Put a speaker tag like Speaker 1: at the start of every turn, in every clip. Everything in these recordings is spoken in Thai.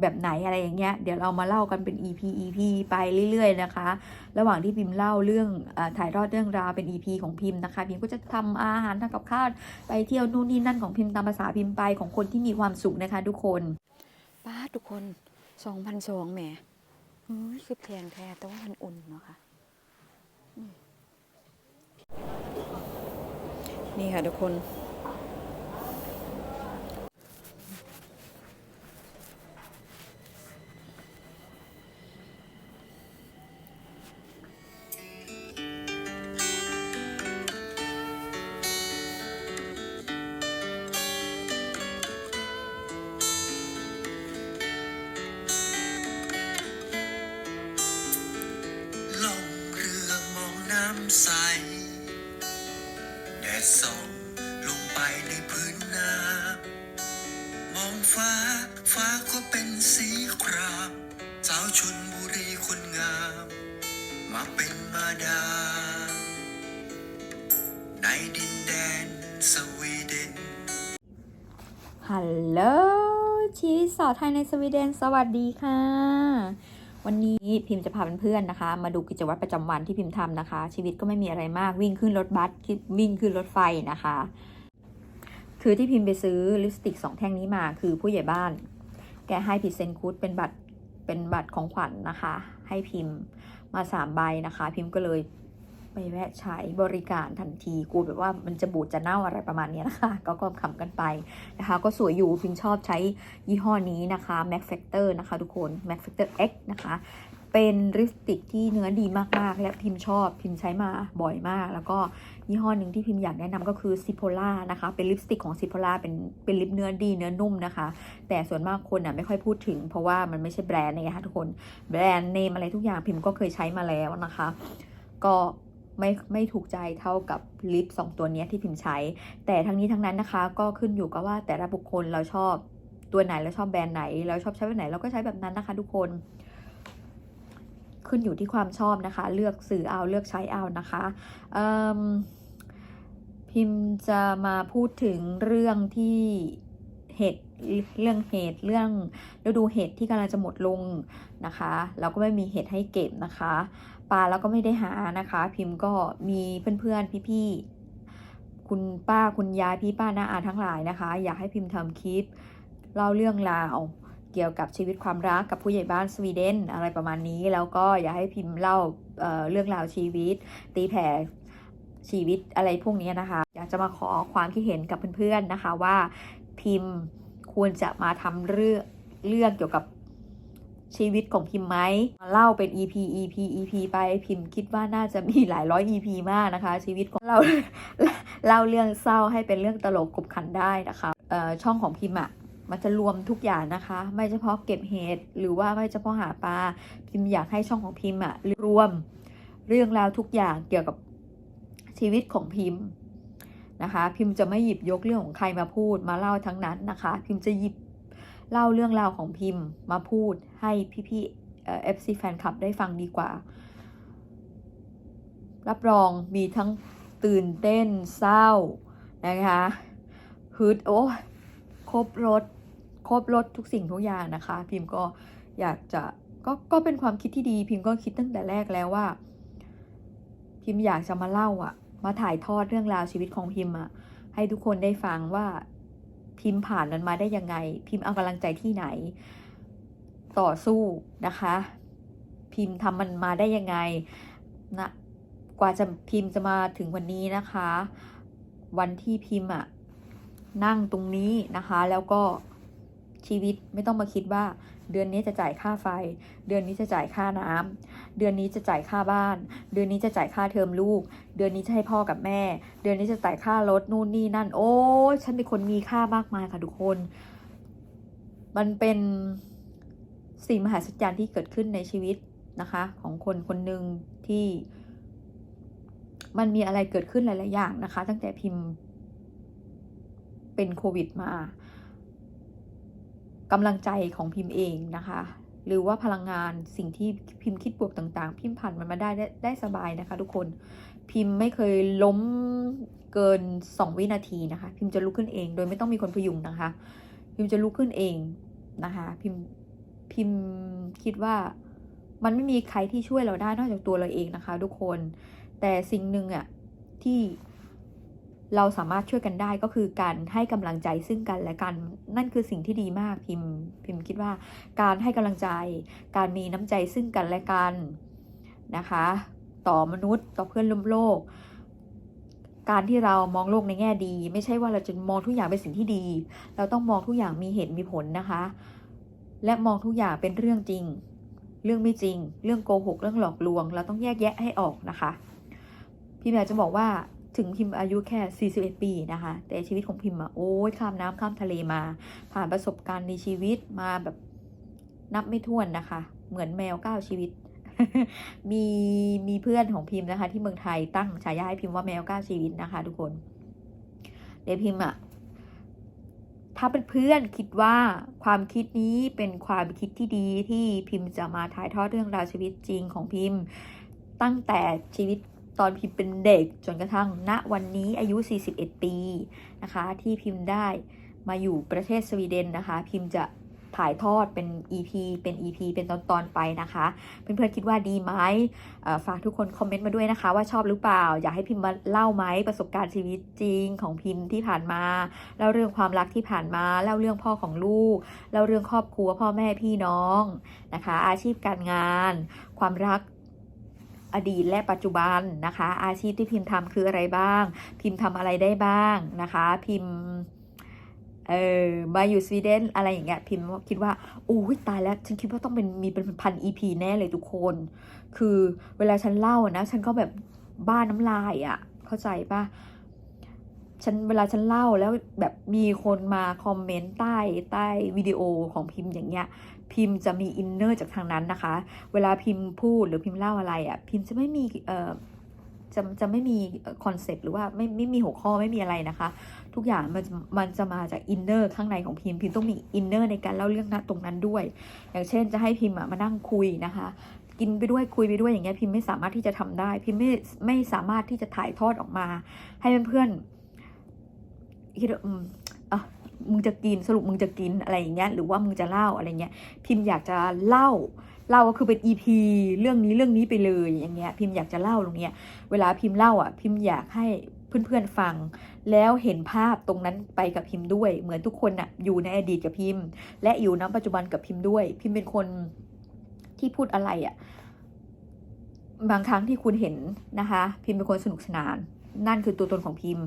Speaker 1: แบบไหนอะไรอย่างเงี้ย เดี๋ยวเรามาเล่ากันเป็น EP EP ไปเรื่อย ๆ นะคะ ระหว่างที่พิมพ์เล่าเรื่องอถ่ายทอดเรื่องราวเป็น EP ของพิมพ์นะคะ พิมพ์ก็จะทำอาหารทำกับข้าวไปเที่ยวนู่นนี่นั่นของพิมพ์ตามภาษาพิมพ์ไปของคนที่มีความสุขนะคะ ทุกคน
Speaker 2: ป้าทุกคนสองพันสองแหมคือแพงแท้แต่ว่ามันอุ่นเนาะค่ะนี่ค่ะทุกคนา
Speaker 3: ว
Speaker 1: ไทยในสวีเดน สวัสดีค่ะ วันนี้พิมพ์จะพาเพื่อนๆนะคะ มาดูกิจวัตรประจำวันที่พิมพ์ทำนะคะ ชีวิตก็ไม่มีอะไรมากวิ่งขึ้นรถบัสวิ่งขึ้นรถไฟนะคะ คือที่พิมพ์ไปซื้อลิปสติกสองแท่งนี้มาคือผู้ใหญ่บ้าน แกให้พิเซนคูดเป็นบัตรเป็นบัตรของขวัญนะคะ ให้พิมพ์มาสามใบนะคะ พิมพ์ก็เลย ไปแวะใช้บริการทันทีกลัวแบบว่ามันจะบูดจะเน่าอะไรประมาณนี้นะคะ ก็ก็ขำกันไปนะคะ ก็สวยอยู่พิมชอบใช้ยี่ห้อนี้นะคะ Mac Factor นะคะทุกคน Mac Factor X นะคะเป็นลิปสติกที่เนื้อดีมาก ๆ และพิมชอบพิมใช้มาบ่อยมาก แล้วก็ยี่ห้อหนึ่งที่พิมอยากแนะนำก็คือ s i p o l a นะคะ เป็นลิปสติกของ s i p o l a เป็นเป็นลิปเนื้อดีเนื้อนุ่มนะคะ แต่ส่วนมากคนอะไม่ค่อยพูดถึง เพราะว่ามันไม่ใช่แบรนด์นะคะทุกคนแบรนด์เนมอะไรทุกอย่างพิมก็เคยใช้มาแล้วนะคะ ก็ ไม่ไม่ถูกใจเท่ากับลิปสองตัวนี้ที่พิมพ์ใช้ แต่ทั้งนี้ทั้งนั้นนะคะ ก็ขึ้นอยู่กับว่าแต่ละบุคคลเราชอบตัวไหนเราชอบแบรนด์ไหน เราชอบใช้แบบไหนเราก็ใช้แบบนั้นนะคะ ทุกคน ขึ้นอยู่ที่ความชอบนะคะ เลือกสื่อเอาเลือกใช้เอานะคะพิมพ์จะมาพูดถึงเรื่องที่เหตุเรื่องเหตุเรื่องฤดูเห็ดที่กำลังจะหมดลงนะคะ เราก็ไม่มีเห็ดให้เก็บนะคะ ปลาเราก็ไม่ได้หานะคะ พิมพ์ก็มีเพื่อนๆพี่ๆคุณป้าคุณยายพี่ป้าน้าอาทั้งหลายนะคะ อยากให้พิมพ์ทำคลิปเล่าเรื่องราวเกี่ยวกับชีวิตความรักกับผู้ใหญ่บ้านสวีเดนอะไรประมาณนี้ แล้วก็อยากให้พิมพ์เล่าเเรื่องราวชีวิต ตีแผ่ชีวิตอะไรพวกนี้นะคะ อยากจะมาขอความคิดเห็นกับเพื่อนๆนะคะว่าพิมพ์ควรจะมาทำเรื่องเรื่องเกี่ยวกับ ชีวิตของพิมพ์ไหมมาเล่าเป็น EP EP EP ไปพิมพ์คิดว่าน่าจะมีหลายร้อย EP มากนะคะ ชีวิตของเราเล่าเรื่องเศร้าให้เป็นเรื่องตลกขบขันได้นะคะช่องของพิมพ์อะมันจะรวมทุกอย่างนะคะ ไม่เฉพาะเก็บเห็ดหรือว่าไม่เฉพาะหาปลาพิมพ์อยากให้ช่องของพิมพ์อะรวมเรื่องราวทุกอย่างเกี่ยวกับชีวิตของพิมพ์นะคะ พิมพ์จะไม่หยิบยกเรื่องของใครมาพูดมาเล่าทั้งนั้นนะคะ พิมพ์จะหยิบ เล่าเรื่องราวของพิมพ์มาพูดให้พี่ๆเอ่อฟซีแฟนคลับได้ฟังดีกว่า รับรองมีทั้งตื่นเต้นเศร้านะคะฮึดโอ้ยครบรถครบรถทุกสิ่งทุกอย่างนะคะ พิมพ์ก็อยากจะก็ก็เป็นความคิดที่ดี พิมพ์ก็คิดตั้งแต่แรกแล้วว่า พิมพ์อยากจะมาเล่าอะมาถ่ายทอดเรื่องราวชีวิตของพิมพ์อะให้ทุกคนได้ฟังว่า พิมพ์ผ่านมันมาได้ยังไง พิมพ์เอากำลังใจที่ไหน ต่อสู้นะคะ พิมพ์ทำมันมาได้ยังไงนะกว่าจะพิมพ์จะมาถึงวันนี้นะคะ วันที่พิมพ์อะนั่งตรงนี้นะคะ แล้วก็ชีวิตไม่ต้องมาคิดว่า เดือนนี้จะจ่ายค่าไฟ เดือนนี้จะจ่ายค่าน้ำเดือนนี้จะจ่ายค่าบ้าน เดือนนี้จะจ่ายค่าเทอมลูก เดือนนี้จะให้พ่อกับแม่ เดือนนี้จะจ่ายค่ารถนู่นนี่นั่น โอ้ยฉันเป็นคนมีค่ามากมายค่ะทุกคน มันเป็นสิ่งมหัศจรรย์ที่เกิดขึ้นในชีวิตนะคะ ของคนคนหนึ่งที่ มันมีอะไรเกิดขึ้นหลาย ๆ อย่างนะคะ ตั้งแต่พิมพ์เป็นโควิดมา กำลังใจของพิมพ์เองนะคะ หรือว่าพลังงานสิ่งที่พิมพ์คิดบวกต่างๆ พิมพ์ผ่านมันมาได้ได้ได้สบายนะคะ ทุกคนพิมพ์ไม่เคยล้มเกิน 2 วินาทีนะคะ พิมพ์จะลุกขึ้นเอง โดยไม่ต้องมีคนพยุงนะคะ พิมพ์จะลุกขึ้นเองนะคะ พิมพ์พิมพ์คิดว่ามันไม่มีใครที่ช่วยเราได้นอกจากตัวเราเองนะคะ ทุกคนแต่สิ่งหนึ่งอะที่ เราสามารถช่วยกันได้ก็คือการให้กำลังใจซึ่งกันและกันนั่นคือสิ่งที่ดีมากพิมพ์พิมพ์คิดว่า การให้กำลังใจ การมีน้ำใจซึ่งกันและกันนะคะ ต่อมนุษย์ต่อเพื่อนร่วมโลก การที่เรามองโลกในแง่ดี ไม่ใช่ว่าเราจะมองทุกอย่างเป็นสิ่งที่ดี เราต้องมองทุกอย่างมีเหตุมีผลนะคะ และมองทุกอย่างเป็นเรื่องจริง เรื่องไม่จริง เรื่องโกหกเรื่องหลอกลวง เราต้องแยกแยะให้ออกนะคะพิมอยากจะบอกว่า ถึงพิมอายุแค่ 41 ปีนะคะ แต่ชีวิตของพิมอะโอ้ยข้ามน้ำข้ามทะเลมา ผ่านประสบการณ์ในชีวิตมาแบบนับไม่ถ้วนนะคะ เหมือนแมวเก้าชีวิต มีมีเพื่อนของพิมพ์นะคะ ที่เมืองไทยตั้งฉายาให้พิมพ์ว่าแมวเก้าชีวิตนะคะ ทุกคนเดี๋ยวพิมพ์อะถ้าเป็นเพื่อนคิดว่าความคิดนี้เป็นความคิดที่ดีที่พิมพ์จะมาถ่ายทอดเรื่องราวชีวิตจริงของพิมพ์ ตั้งแต่ชีวิต ตอนพิมพ์เป็นเด็กจนกระทั่งณวันนี้อายุ 41 ปีนะคะ ที่พิมพ์ได้มาอยู่ประเทศสวีเดนนะคะ พิมพ์จะถ่ายทอดเป็น EP เป็น EP เป็นตอนๆไปนะคะ เพื่อนๆคิดว่าดีไหมฝากทุกคนคอมเมนต์มาด้วยนะคะ ว่าชอบหรือเปล่า อยากให้พิมพ์มาเล่าไหมประสบการณ์ชีวิตจริงของพิมพ์ที่ผ่านมาเล่าเรื่องความรักที่ผ่านมาเล่าเรื่องพ่อของลูกเล่าเรื่องครอบครัวพ่อแม่พี่น้องนะคะ อาชีพการงาน ความรัก อดีตและปัจจุบันนะคะ อาชีพที่พิมพ์ทำคืออะไรบ้าง พิมพ์ทำอะไรได้บ้างนะคะ พิมพ์เออมาอยู่สวีเดนอะไรอย่างเงี้ยพิมพ์คิดว่าโอ้ตายแล้วฉันคิดว่าต้องเป็นมีเป็นพันอีพีแน่เลยทุกคน คือเวลาฉันเล่านะ ฉันก็แบบบ้าน้ำลายอะ่ะ เข้าใจปะ ฉันเวลาฉันเล่าแล้วแบบมีคนมาคอมเมนต์ใต้ใต้วิดีโอของพิมพ์อย่างเงี้ยพิมพ์จะมีอินเนอร์จากทางนั้นนะคะ เวลาพิมพ์พูดหรือพิมพ์เล่าอะไรอะ่ะพิมพ์จะไม่มีเอ่อจะจะไม่มีคอนเซปต์หรือว่าไม่ไม่มีหัวข้อไม่มีอะไรนะคะ ทุกอย่างมันมันจะมาจากอินเนอร์ข้างในของพิมพ์พิมพ์ต้องมีอินเนอร์ในการเล่าเรื่องนั้นตรงนั้นด้วย อย่างเช่นจะให้พิมพ์อะมานั่งคุยนะคะ กินไปด้วยคุยไปด้วยอย่างเงี้ยพิมพ์ไม่สามารถที่จะทำได้ พิมพ์ไม่ไม่สามารถที่จะถ่ายทอดออกมา ให้เพื่อนๆ คิดว่าอืมอะมึงจะกินสรุปมึงจะกินอะไรอย่างเงี้ยหรือว่ามึงจะเล่าอะไรเงี้ยพิมพ์อยากจะเล่าเล่าก็คือเป็น EP เรื่องนี้เรื่องนี้ไปเลยอย่างเงี้ยพิมพ์อยากจะเล่าตรงเนี้ยเวลาพิมพ์เล่าอะ พิมพ์อยากให้เพื่อนๆฟัง แล้วเห็นภาพตรงนั้นไปกับพิมพ์ด้วย เหมือนทุกคนน่ะอยู่ในอดีตกับพิมพ์ และอยู่ณปัจจุบันกับพิมพ์ด้วย พิมพ์เป็นคนที่พูดอะไรอะบางครั้งที่คุณเห็นนะคะ พิมพ์เป็นคนสนุกสนาน นั่นคือตัวตนของพิมพ์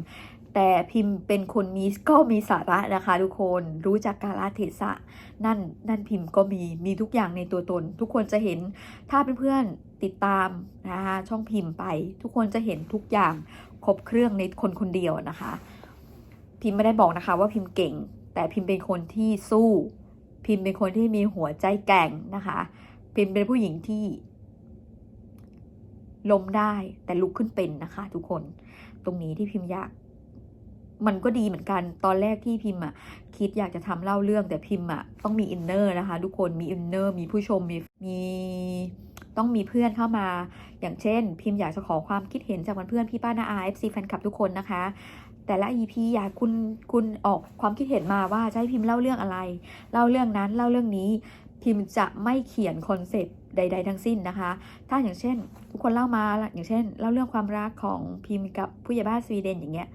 Speaker 1: แต่พิมพ์เป็นคนมีก็มีสาระนะคะ ทุกคนรู้จักกาลเทศะนั่นนั่นพิมพ์ก็มีมีทุกอย่างในตัวตน ทุกคนจะเห็นถ้าเพื่อนๆติดตามนะคะช่องพิมพ์ไป ทุกคนจะเห็นทุกอย่างครบเครื่องในคนคนเดียวนะคะ พิมพ์ไม่ได้บอกนะคะว่าพิมพ์เก่ง แต่พิมพ์เป็นคนที่สู้ พิมพ์เป็นคนที่มีหัวใจแกร่งนะคะ พิมพ์เป็นผู้หญิงที่ล้มได้แต่ลุกขึ้นเป็นนะคะ ทุกคนตรงนี้ที่พิมพ์อยาก มันก็ดีเหมือนกันตอนแรกที่พิมพ์อะคิดอยากจะทำเล่าเรื่องแต่พิมพ์อะต้องมีอินเนอร์นะคะ ทุกคนมีอินเนอร์มีผู้ชมมีมีต้องมีเพื่อนเข้ามา อย่างเช่น พิมพ์อยากจะขอความคิดเห็นจากเพื่อนพี่ป้านาอาเอฟซีแฟนคลับทุกคนนะคะ แต่ละ EP อยากคุณคุณออกความคิดเห็นมาว่าจะให้พิมพ์เล่าเรื่องอะไร เล่าเรื่องนั้นเล่าเรื่องนี้ พิมพ์จะไม่เขียนคอนเซปต์ใด ๆ ทั้งสิ้นนะคะ ถ้าอย่างเช่น ทุกคนเล่ามาอย่างเช่น เล่าเรื่องความรักของพิมพ์กับผู้ใหญ่บ้านสวีเดนอย่างเงี้ย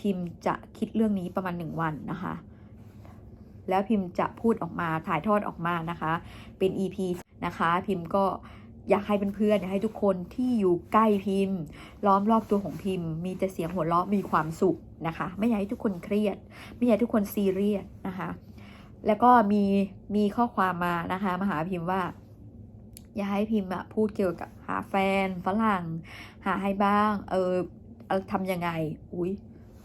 Speaker 1: พิมพ์จะคิดเรื่องนี้ประมาณหนึ่งวันนะคะ แล้วพิมพ์จะพูดออกมาถ่ายทอดออกมานะคะ เป็น EP นะคะ พิมพ์ก็อยากให้เพื่อนๆอยากให้ทุกคนที่อยู่ใกล้พิมพ์ ล้อมรอบตัวของพิมพ์ มีแต่เสียงหัวเราะมีความสุขนะคะ ไม่อยากให้ทุกคนเครียด ไม่อยากให้ทุกคนซีเรียสนะคะ แล้วก็มีมีข้อความมานะคะมาหาพิมพ์ว่า อยากให้พิมพ์พูดเกี่ยวกับหาแฟนฝรั่งหาให้บ้าง เออทำยังไง อุ้ย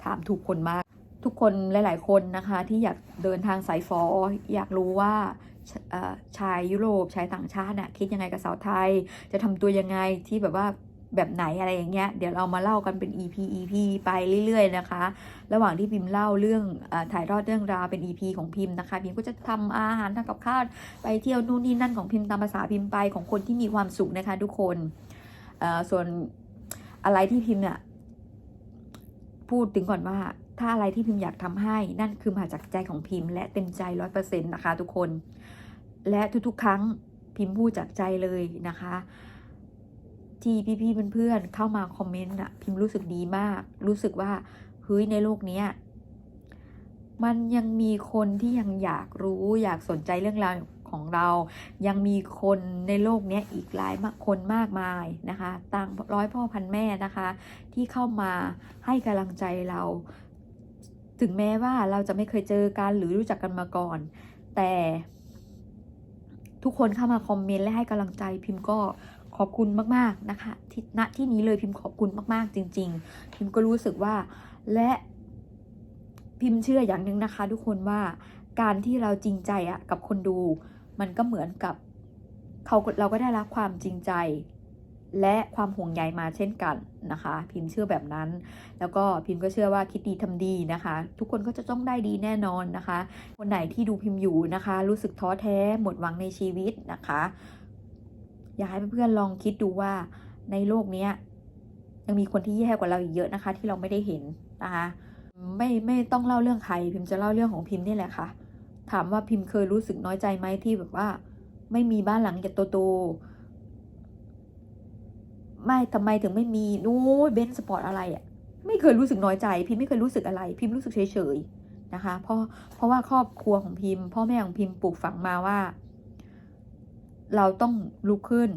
Speaker 1: ถามถูกคนมาก ทุกคนหลาย ๆ คนนะคะ ที่อยากเดินทางสายฟออยากรู้ว่าชชายยุโรปชายต่างชาติน่ะคิดยังไงกับสาวไทย จะทำตัวยังไงที่แบบว่าแบบไหนอะไรอย่างเงี้ยเดี๋ยวเรามาเล่ากันเป็น EP EP ไปเรื่อยๆนะคะ ระหว่างที่พิมพ์เล่าเรื่องอถ่ายทอดเรื่องราวเป็น EP ของพิมพ์นะคะพิมพ์ก็จะทำอาหารทำกับข้าวไปเที่ยวนู่นนี่นั่นของพิมพ์ตามภาษาพิมพ์ไปของคนที่มีความสุขนะคะ ทุกคนส่วนอะไรที่พิมพ์เนี่ย พูดถึงก่อนว่าถ้าอะไรที่พิมพ์อยากทำให้นั่นคือมาจากใจของพิมพ์ และเต็มใจร้อยเปอร์เซ็นต์นะคะ ทุกคน และทุกๆ ครั้งพิมพ์พูดจากใจเลยนะคะ ที่พี่ๆเพื่อนๆเข้ามาคอมเมนต์อะพิมพ์รู้สึกดีมาก รู้สึกว่าเฮ้ยในโลกเนี้ยมันยังมีคนที่ยังอยากรู้อยากสนใจเรื่องราว ของเรา ยังมีคนในโลกนี้อีกหลายคนมากมายนะคะต่างร้อยพ่อพันแม่นะคะ ที่เข้ามาให้กำลังใจเรา ถึงแม้ว่าเราจะไม่เคยเจอกันหรือรู้จักกันมาก่อน แต่ทุกคนเข้ามาคอมเมนต์และให้กำลังใจพิมพ์ก็ขอบคุณมาก ๆ นะคะที่ณที่นี้เลยพิมพ์ขอบคุณมาก ๆ จริง ๆ พิมพ์ก็รู้สึกว่าและพิมพ์เชื่ออย่างหนึ่งนะคะ ทุกคนว่าการที่เราจริงใจอะกับคนดู มันก็เหมือนกับเขาเราก็ได้รับความจริงใจ และความห่วงใยมาเช่นกันนะคะ พิมพ์เชื่อแบบนั้น แล้วก็พิมพ์ก็เชื่อว่าคิดดีทำดีนะคะ ทุกคนก็จะต้องได้ดีแน่นอนนะคะ คนไหนที่ดูพิมพ์อยู่นะคะ รู้สึกท้อแท้หมดหวังในชีวิตนะคะ อยากให้เพื่อนๆลองคิดดูว่าในโลกเนี้ยยังมีคนที่แย่กว่าเราอีกเยอะนะคะ ที่เราไม่ได้เห็นนะคะ ไม่ไม่ต้องเล่าเรื่องใครพิมพ์จะเล่าเรื่องของพิมพ์นี่แหละค่ะ ถามว่าพิมพ์เคยรู้สึกน้อยใจไหมที่แบบว่า ไม่มีบ้านหลังใหญ่โตๆไม่ทำไมถึงไม่มีนู้เบนซ์สปอร์ตอะไรอะ่ะไม่เคยรู้สึกน้อยใจ พิมพ์ไม่เคยรู้สึกอะไร พิมพ์รู้สึกเฉยๆนะคะ เพราะเพราะว่าครอบครัวของพิมพ์ พ่อแม่ของพิมพ์ปลูกฝังมาว่า เราต้องลุกขึ้น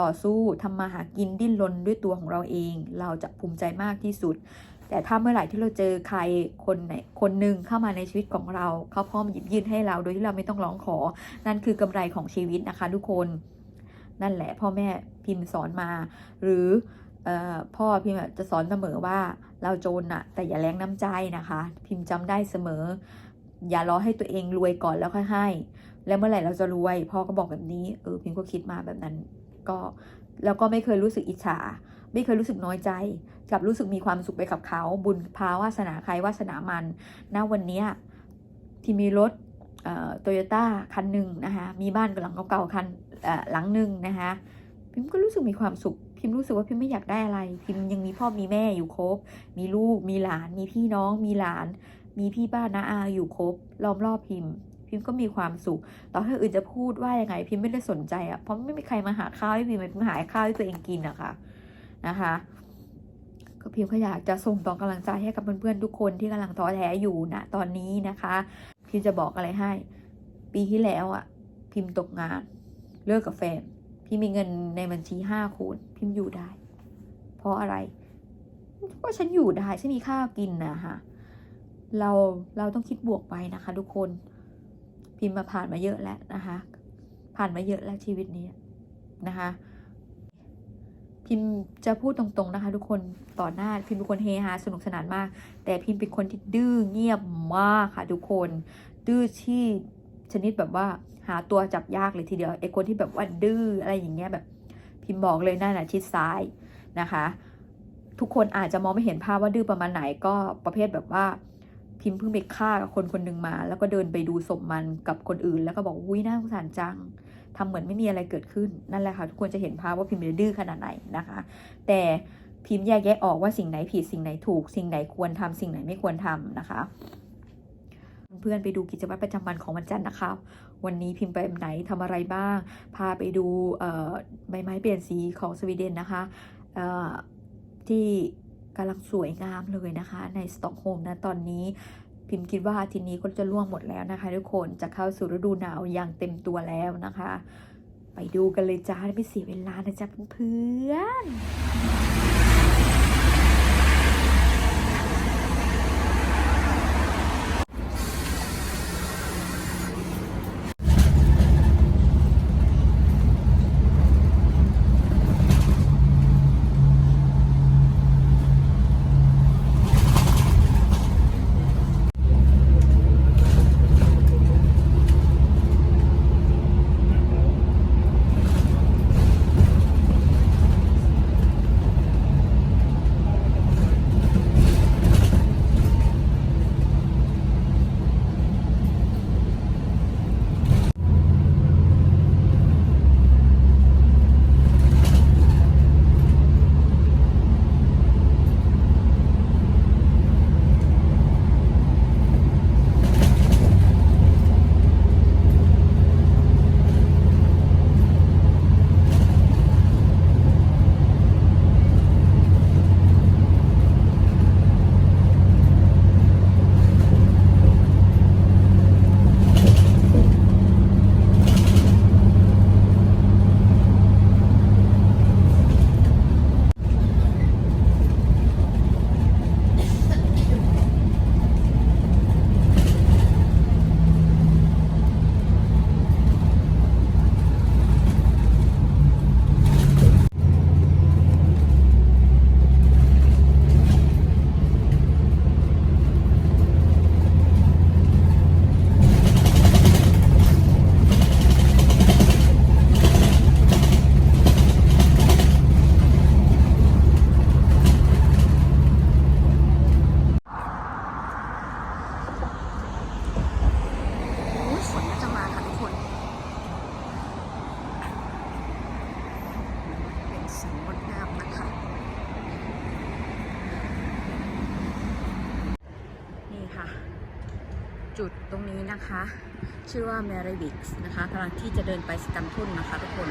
Speaker 1: ต่อสู้ทำมาหากินดิ้นรนด้วยตัวของเราเอง เราจะภูมิใจมากที่สุด แต่ถ้าเมื่อไหร่ที่เราเจอใครคนไหนคนหนึ่งเข้ามาในชีวิตของเรา เขาพร้อมหยิบยื่นให้เราโดยที่เราไม่ต้องร้องขอ นั่นคือกำไรของชีวิตนะคะ ทุกคนนั่นแหละ พ่อแม่พิมพ์สอนมา หรืออพ่อพิมพ์จะสอนเสมอว่าเราโจรน่ะแต่อย่าแรงน้ำใจนะคะ พิมพ์จำได้เสมอ อย่ารอให้ตัวเองรวยก่อนแล้วค่อยให้ แล้วเมื่อไหร่เราจะรวย พ่อก็บอกแบบนี้เออพิมพ์ก็คิดมาแบบนั้น ก็แล้วก็ไม่เคยรู้สึกอิจฉา ไม่เคยรู้สึกน้อยใจกับรู้สึกมีความสุขไปกับเขา บุญพาวาสนาใครวาสนามันณวันนี้ที่มีรถโตโยต้าคันหนึ่งนะคะมีบ้านหลังเก่าๆคันหลังหนึ่งนะคะพิมก็รู้สึกมีความสุขพิมรู้สึกว่าพิมไม่อยากได้อะไร พิมยังมีพ่อมีแม่อยู่ครบ มีลูกมีหลาน มีพี่น้องมีหลาน มีพี่ป้าน้าอาอยู่ครบล้อมรอบพิมพิมก็มีความสุข ต่อให้อื่นจะพูดว่ายังไงพิมไม่ได้สนใจอะ่ะเพราะไม่มีใครมาหาข้าวให้พิมพิมหาข้าวให้ตัวเองกินอะค่ะ นะคะ ก็พิมก็อยากจะส่งต่อกำลังใจให้กับเพื่อนๆทุกคนที่กำลังท้อแท้อยู่นะตอนนี้นะคะ พิมจะบอกอะไรให้ ปีที่แล้วอะ่ะ พิมตกงาน เลิกกับแฟนพิมมีเงินในบัญชีห้าคูณพิมอยู่ได้ เพราะอะไรก็ฉันอยู่ได้ฉันมีข้าวกินนะคะเราเราต้องคิดบวกไปนะคะ ทุกคนพิมมาผ่านมาเยอะแล้วนะคะ ผ่านมาเยอะแล้วชีวิตนี้นะคะ พิมจะพูดตรงๆนะคะ ทุกคนต่อหน้าพิมเป็นคนเฮฮาสนุกสนานมาก แต่พิมเป็นคนที่ดื้อเงียบมากค่ะ ทุกคน ดื้อที่ชนิดแบบว่าหาตัวจับยากเลยทีเดียวไอ้คนที่แบบว่าดื้ออะไรอย่างเงี้ยแบบ พิมพ์บอกเลยนั่นแหะชิดซ้ายนะคะ ทุกคนอาจจะมองไม่เห็นภาพว่าดื้อประมาณไหนก็ประเภทแบบว่าพิมพ์เพิ่งไปฆ่ากับคนคนหนึ่งมา แล้วก็เดินไปดูศพมันกับคนอื่น แล้วก็บอกอุ้ยน่าสงสารจัง ทำเหมือนไม่มีอะไรเกิดขึ้นนั่นแหละค่ะทุกคนจะเห็นภาพว่าพิมพ์ดื้อขนาดไหนนะคะ แต่พิมพ์แยกแยะออกว่าสิ่งไหนผิดสิ่งไหนถูก สิ่งไหนควรทำสิ่งไหนไม่ควรทำนะคะเพื่อนไปดูกิจวัตรประจำวันของวันจันทร์นะคะ วันนี้พิมพ์ไปไหนทำอะไรบ้าง พาไปดูใบไม้เปลี่ยนสีของสวีเดนนะคะที่กำลังสวยงามเลยนะคะ ในสต็อกโฮล์มนะตอนนี้ พิมพ์คิดว่าอาทิตย์นี้ก็จะล่วงหมดแล้วนะคะ ทุกคนจะเข้าสู่ฤดูหนาวอย่างเต็มตัวแล้วนะคะ ไปดูกันเลยจ้าไม่เสียเวลานะจ๊ะเพื่อน
Speaker 4: นะคะ ชื่อว่า m a r y b i x นะคะกำลังที่จะเดินไปสกัมทุ่นนะคะทุกคน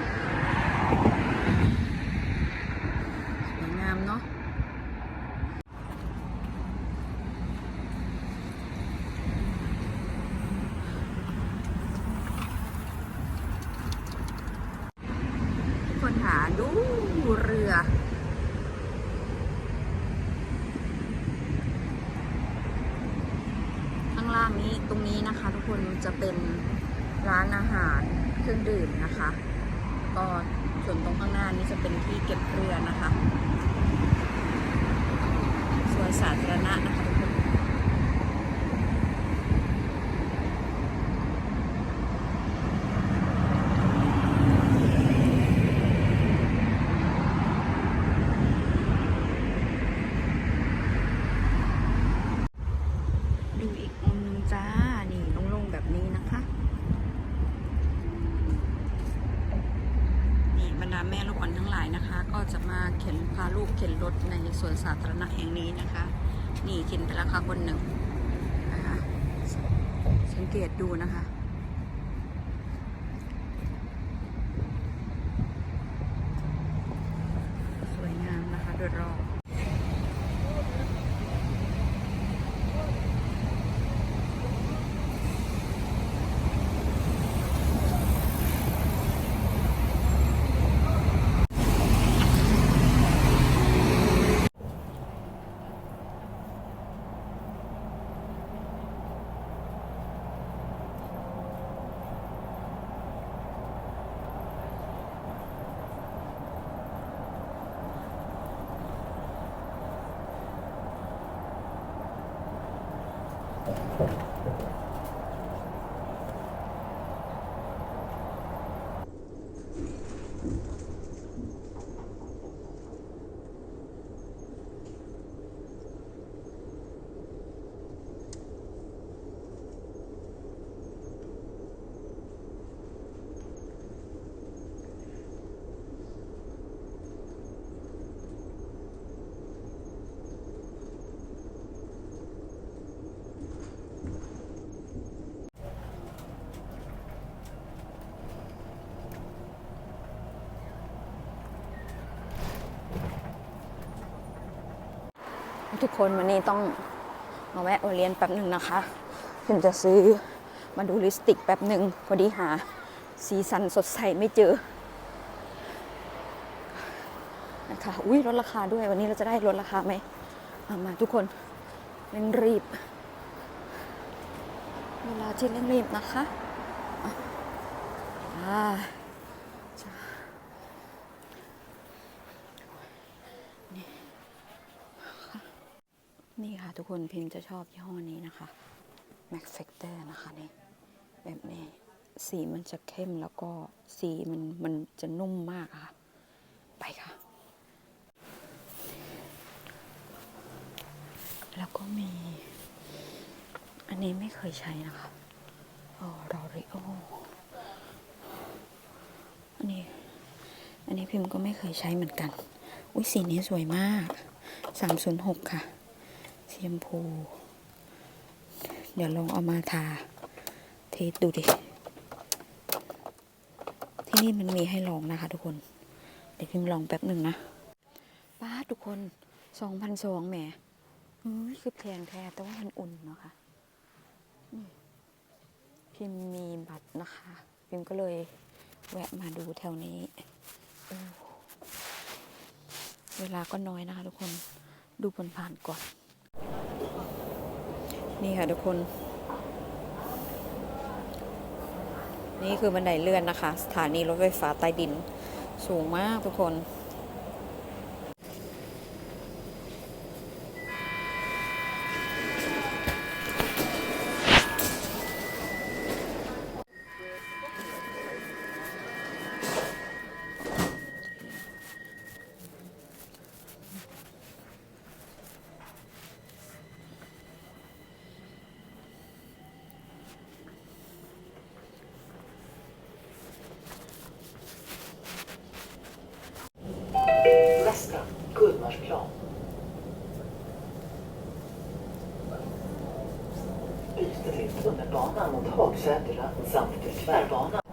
Speaker 4: สวยงามเนาะทุกคนหาดูเรือ ข้างล่างนี้ตรงนี้นะคะ ทุกคนจะเป็นร้านอาหาร เครื่องดื่มนะคะ ก็ส่วนตรงข้างหน้านี้จะเป็นที่เก็บเรือนะคะสวนสาธารณะนะคะทุกคนดูอีกมุมหนึงจ้า นี่ลงๆแบบนี้นะคะ นี่บรรดาแม่ลูกอ่อนทั้งหลายนะคะ ก็จะมาเข็นพาลูกเข็นรถในสวนสาธารณะแห่งนี้นะคะ นี่เข็นไปแล้วค่ะคนหนึ่งนะคะสังเกตดูนะคะ สวยงาม
Speaker 1: ทุกคนวันนี้ต้องมาแวะโอเลียนแป๊บหนึ่งนะคะถึงจะซื้อมาดูลิปสติกแป๊บหนึ่งพอดีหาสีสันสดใสไม่เจอนะคะอุ้ยลดราคาด้วยวันนี้เราจะได้ลดราคาไหมเอามาทุกคนเร่งรีบ เวลาที่เร่งรีบนะคะอ่า นี่ค่ะทุกคนพิมพ์จะชอบยี่ห้อนี้นะคะ Max Factor นะคะนี่แบบนี้สีมันจะเข้มแล้วก็สีมันมันจะนุ่มมากค่ะ ไปค่ะ แล้วก็มี อันนี้ไม่เคยใช้นะคะอ๋อรอริโออันนี้ อันนี้พิมพ์ก็ไม่เคยใช้เหมือนกัน อุ้ยสีนี้สวยมาก 306 ค่ะ สีชมพู เดี๋ยวลองเอามาทา เทสดูดิ ที่นี่มันมีให้ลองนะคะทุกคน เดี๋ยวพิมลองแป๊บหนึ่งนะป้าทุกคนสองพันสองแหมคือแพงแท้แต่ว่ามันอุ่นเนาะค่ะพิมมีบัตรนะคะ พิมก็เลยแวะมาดูแถวนี้เวลาก็น้อยนะคะทุกคน ดูผ่านๆก่อน นี่ค่ะทุกคน นี่คือบันไดเลื่อนนะคะ สถานีรถไฟฟ้าใต้ดิน สูงมากทุกคน
Speaker 5: Tvärbanan mot Hagsätra samt Tvärbanan.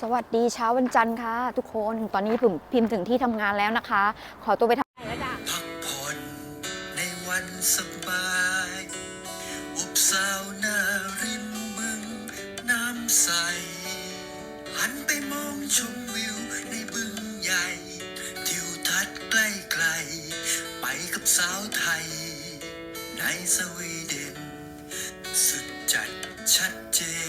Speaker 2: สวัสดีเช้าวันจันทร์ค่ะ ทุกคนตอนนี้ผมพิมพ์ถึงที่ทำงานแล้วนะคะ ขอตัวไปทำไรแล้วจ้ะ
Speaker 3: พักผ่อนในวันสบายอบสาวนาริมบึงน้ำใส หันไปมองชมวิวในบึงใหญ่ทิวทัศน์ใกล้ๆไปกับสาวไทย ในสวีเดน สุดจัดชัดเจน